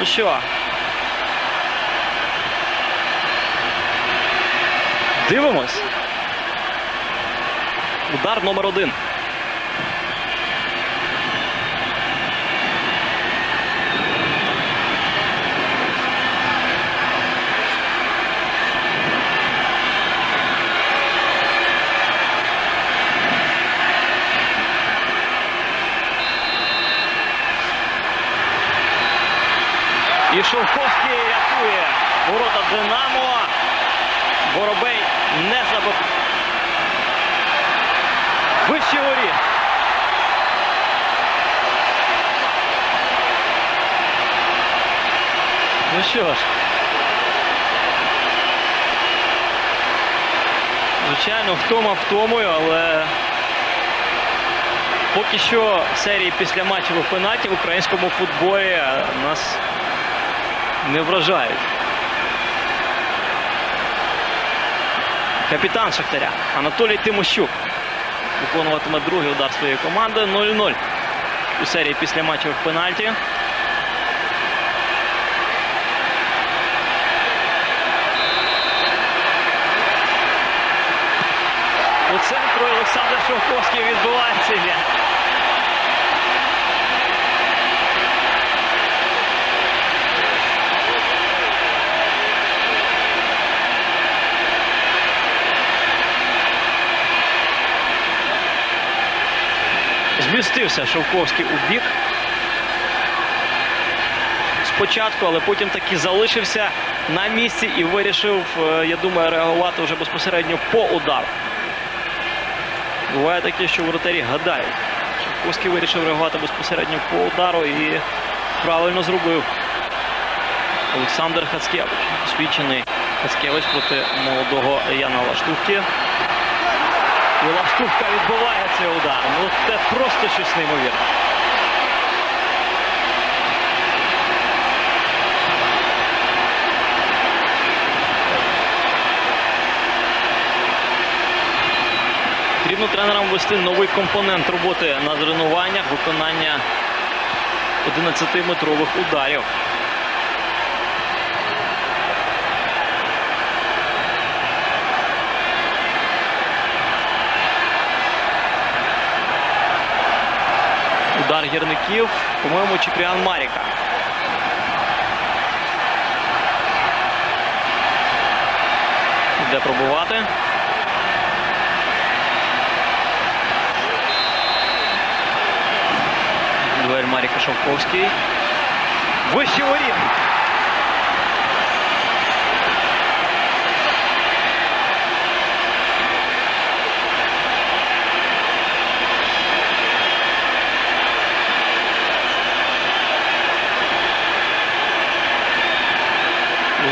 Ну що? Дивимось. Удар номер один. І Шовковський рятує ворота Динамо. Воробей не забив. Вищі воріт. Ну що ж. Звичайно, втома втомою, але поки що серії після матчевих пенальтів в українському футболі нас не вражають. Капітан Шахтаря Анатолій Тимощук виконуватиме другий удар своєї команди 0-0 у серії після матчів пенальті. У центру Олександр Шовковський відбувається. М'яч. Шовковський у бік. Спочатку, але потім таки залишився на місці і вирішив, е, я думаю, реагувати вже безпосередньо по удару. Буває таке, що воротарі гадають. Шовковський вирішив реагувати безпосередньо по удару і правильно зробив. Олександр Хацкевич, освічений Хацкевич проти молодого Яна Лаштувки. Лаштувка відбиває цей удар. Ну це просто щось неймовірне. Потрібно тренерам ввести новий компонент роботи на тренуваннях, виконання 11-метрових ударів. Удар гірників, по-моєму, Чіпріан Маріка. Де пробувати. Дуель Маріка Шовковський. Вищий воріт.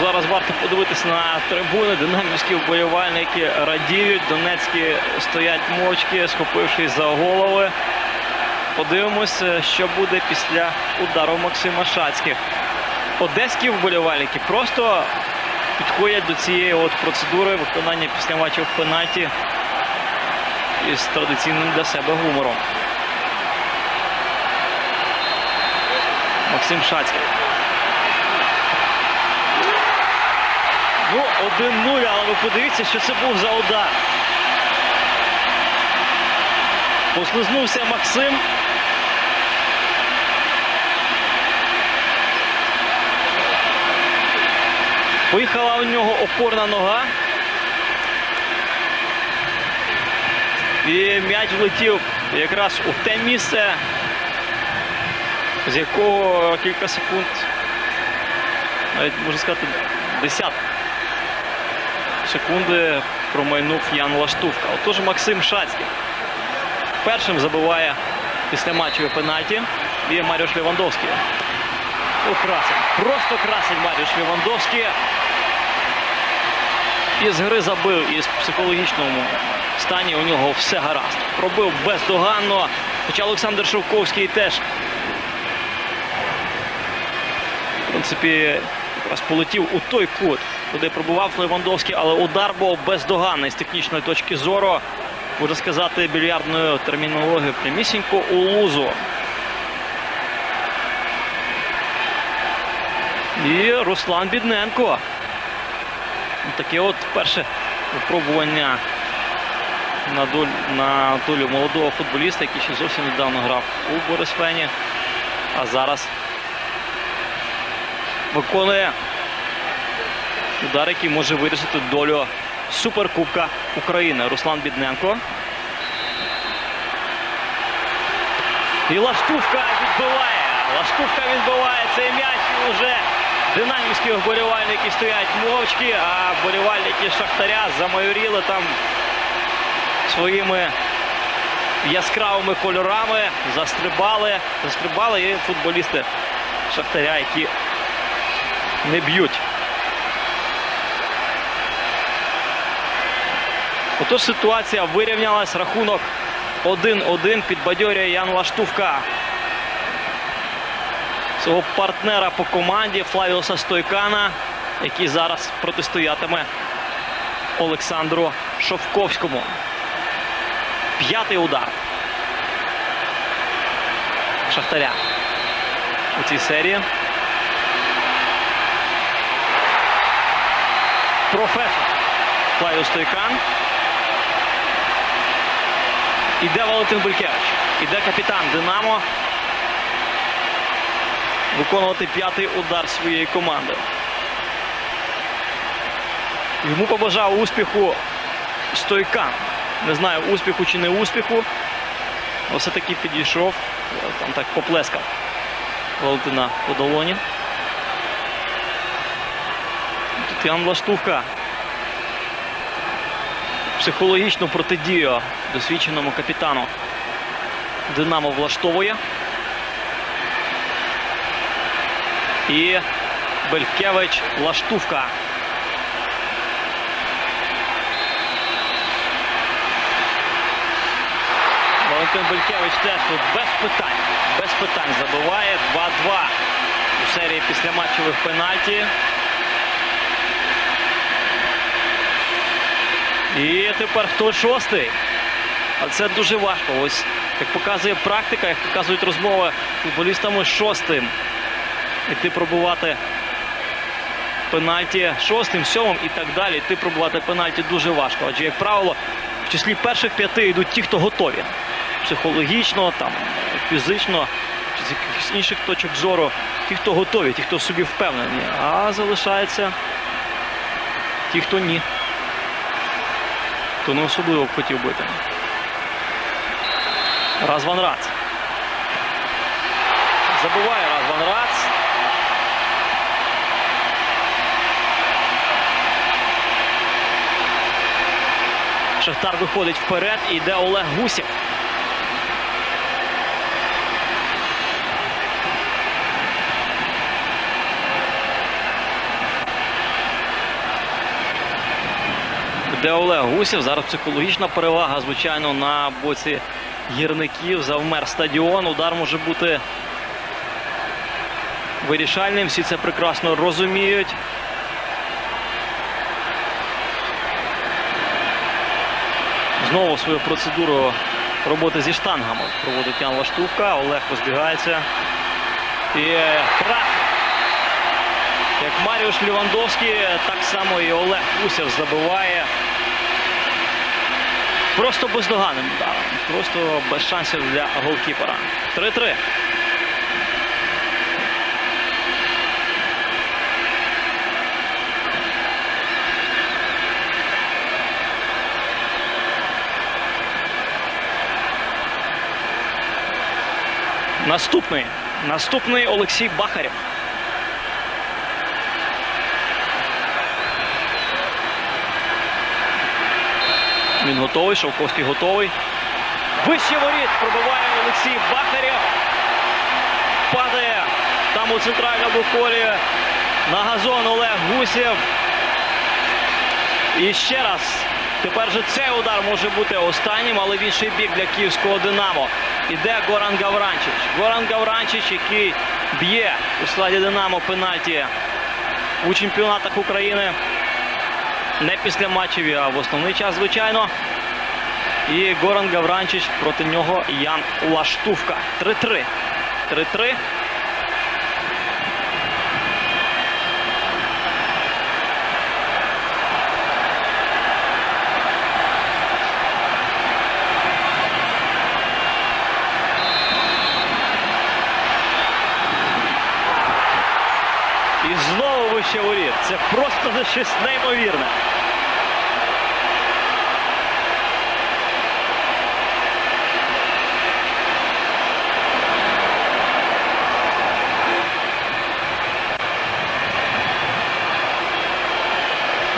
Ну, Зараз варто подивитися на трибуни. Динамівські вболівальники радіють. Донецькі стоять мовчки, схопившись за голови. Подивимося, що буде після удару Максима Шацьких. Одеські вболівальники просто підходять до цієї от процедури виконання після матчів в пенальті із традиційним для себе гумором. Максим Шацький. Ну, 1-0, але ви подивіться, що це був за удар. Послизнувся Максим. Поїхала у нього опорна нога. І м'яч влетів якраз у те місце, з якого кілька секунд, навіть можна сказати, десят секунди промайнув Ян Лаштувка. Отож Максим Шацький першим забиває після матчу пенальті. Є Маріуш Левандовський. О, красить. Просто красить Маріуш Левандовський. Із гри забив, і з психологічному стані у нього все гаразд. Пробив бездоганно. Хоча Олександр Шовковський теж, в принципі, якраз полетів у той кут, куди пробував Левандовський, але удар був бездоганний з технічної точки зору. Можна сказати, більярдною термінологією прямісінько у лузу. І Руслан Бідненко. Таке от перше випробування на долю, на долю молодого футболіста, який ще зовсім недавно грав у Борисфені. А зараз виконує удар, який може вирішити долю Суперкубка України. Руслан Бідненко. І Лаштувка відбиває. Лаштувка відбиває цей м'яч і вже динамівські вболівальники стоять мовчки, а вболівальники Шахтаря замайоріли там своїми яскравими кольорами, застрибали, застрибали і футболісти Шахтаря, які не б'ють. Отож ситуація вирівнялась. Рахунок 1-1 підбадьорює Ян Лаштувка. Свого партнера по команді Флавіоса Стойкана, який зараз протистоятиме Олександру Шовковському. П'ятий удар. Шахтаря у цій серії. Професор Флавіо Стойкан. Іде Валентин Булькевич. Іде капітан Динамо. Виконувати п'ятий удар своєї команди. Йому побажав успіху Стойкан. Не знаю, успіху чи не успіху. Все-таки підійшов. Там так поплескав Валентина по долоні. Тут Ян психологічну протидію досвідченому капітану Динамо влаштовує. І Белькевич Лаштувка. Валентин Белькевич теж тут без питань. Без питань забиває 2-2 у серії після матчових пенальті. І тепер хто шостий? А це дуже важко. Ось як показує практика, як показують розмови футболістами шостим. Іти пробувати пенальті шостим, сьомим і так далі. Іти пробувати пенальті дуже важко. Адже, як правило, в числі перших п'яти йдуть ті, хто готові. Психологічно, там, фізично, з якихось інших точок зору. Ті, хто готові, ті, хто в собі впевнені. А залишається ті, хто ні. Хто не особливо б хотів бити. Разван Рац. Забуває Разван Рац. Шахтар виходить вперед і йде Олег Гусєв. Де Олег Гусєв. Зараз психологічна перевага, звичайно, на боці гірників. Завмер стадіон. Удар може бути вирішальним. Всі це прекрасно розуміють. Знову свою процедуру роботи зі штангами проводить Ян Лаштувка. Олег розбігається. І крах. Як Маріуш Лівандовський, так само і Олег Гусєв забиває. Просто бездоганним. Просто без шансів для голкіпера. 3-3. Наступний. Наступний Олексій Бахарєв. Він готовий, Шовковський готовий. Вище воріт пробиває Олексій Бахарєв. Падає там у центральному колі на газон Олег Гусєв. І ще раз. Тепер же цей удар може бути останнім, але в інший бік для київського Динамо. Іде Горан Гавранчич. Горан Гавранчич, який б'є у складі Динамо пенальті у чемпіонатах України. Не після матчів, а в основний час, звичайно. І Горан Гавранчич проти нього Ян Лаштувка. 3-3. 3-3. І знову вище воріт. Це просто щось неймовірне.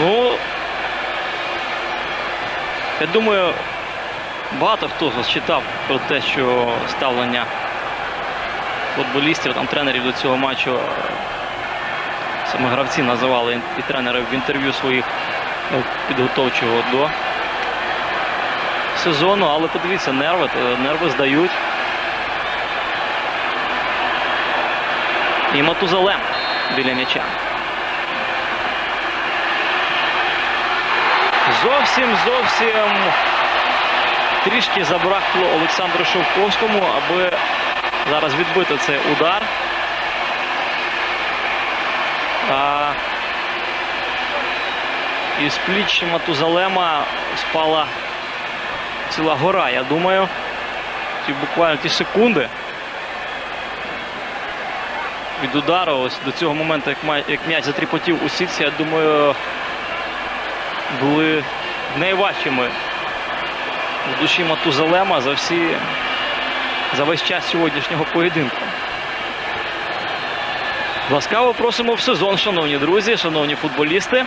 Ну, я думаю, багато хто читав про те, що ставлення футболістів, там тренерів до цього матчу. Саме гравці називали і тренери в інтерв'ю своїх е, підготовчого до сезону, але подивіться, нерви, е, нерви здають. І Матузалем біля м'яча. Зовсім зовсім трішки забракло Олександру Шовковському, аби зараз відбити цей удар. А із пліч Матузалема спала ціла гора, я думаю. Ті буквально ті секунди від удару ось до цього моменту, як м'яч затріпотів у сітці, я думаю, були найважчими в душі Матузалема за всі за весь час сьогоднішнього поєдинку. Ласкаво просимо в сезон, шановні друзі, шановні футболісти.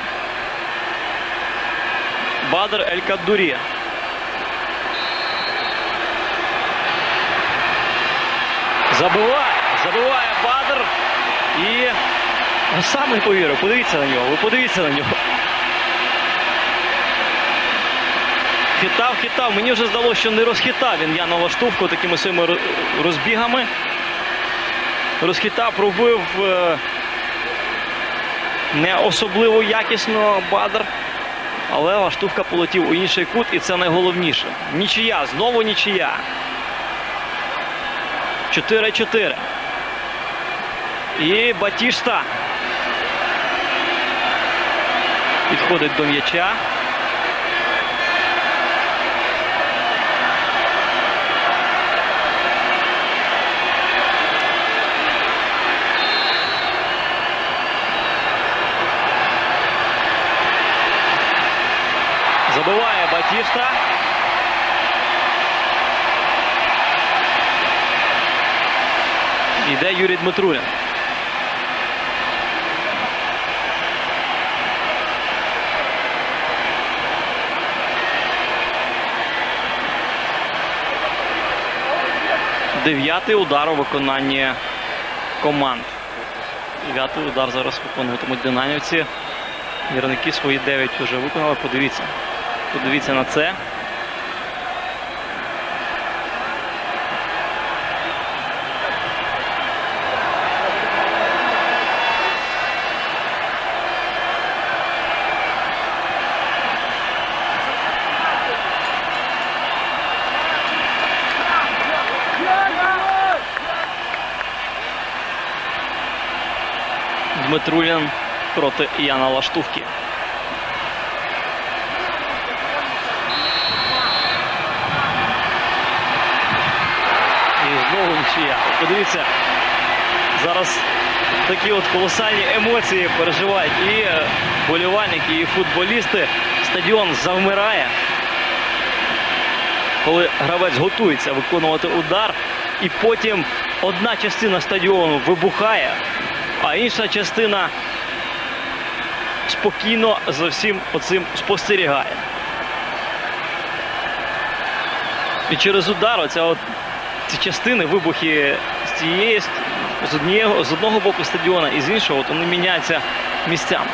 Бадр Ель Каддурі. Забиває, забиває Бадр. І сам не повірив. Подивіться на нього, ви подивіться на нього. Хитав, хитав. Мені вже здалося, що не розхитав він Яна Лаштовку такими своїми розбігами. Розхитав, пробив е, не особливо якісно Бадр. Але Лаштовка полетів у інший кут, і це найголовніше. Нічия, знову нічия. 4-4. І Батішта підходить до м'яча. Забиває Батішта. Іде Юрій Дмитрулін. Дев'ятий удар у виконанні команд. Дев'ятий удар зараз виконуватимуть динамівці. Гірники свої 9 вже виконали. Подивіться. Подивіться на це. Дмитрулін проти Яна Лаштувки. І знову нічия. Подивіться, зараз такі от колосальні емоції переживають і е, болівальники, і футболісти. Стадіон завмирає, коли гравець готується виконувати удар, і потім одна частина стадіону вибухає, а інша частина спокійно за всім оцим спостерігає. І через удар оця от, ці частини, вибухи з цієї з однієї з одного боку стадіона і з іншого, от вони міняються місцями.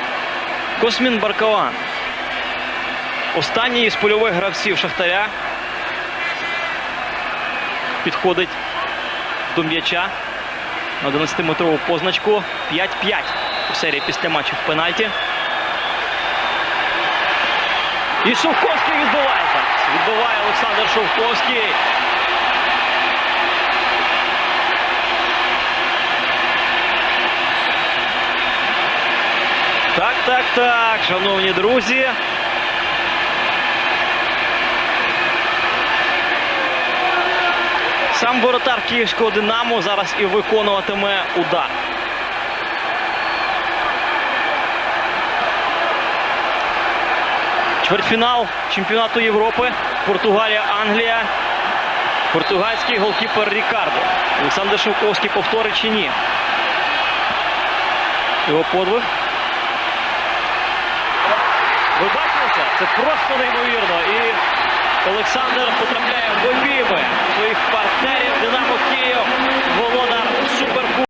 Космін Баркалан. Останній із польових гравців Шахтаря підходить до м'яча на 11-метрову позначку 5-5 у серії після матчів пенальті. І Шовковський відбиває зараз. Відбиває Олександр Шовковський. так, так, шановні друзі. Сам воротар Київського Динамо зараз і виконуватиме удар. Чвертьфінал чемпіонату Європи. Португалія, Англія. Португальський голкіпер Рікардо. Олександр Шевковський повторить чи ні. Його подвиг. Ви бачили це? Це просто неймовірно. І Олександр потрапляє в обійми своїх партнерів Динамо Київ. Володар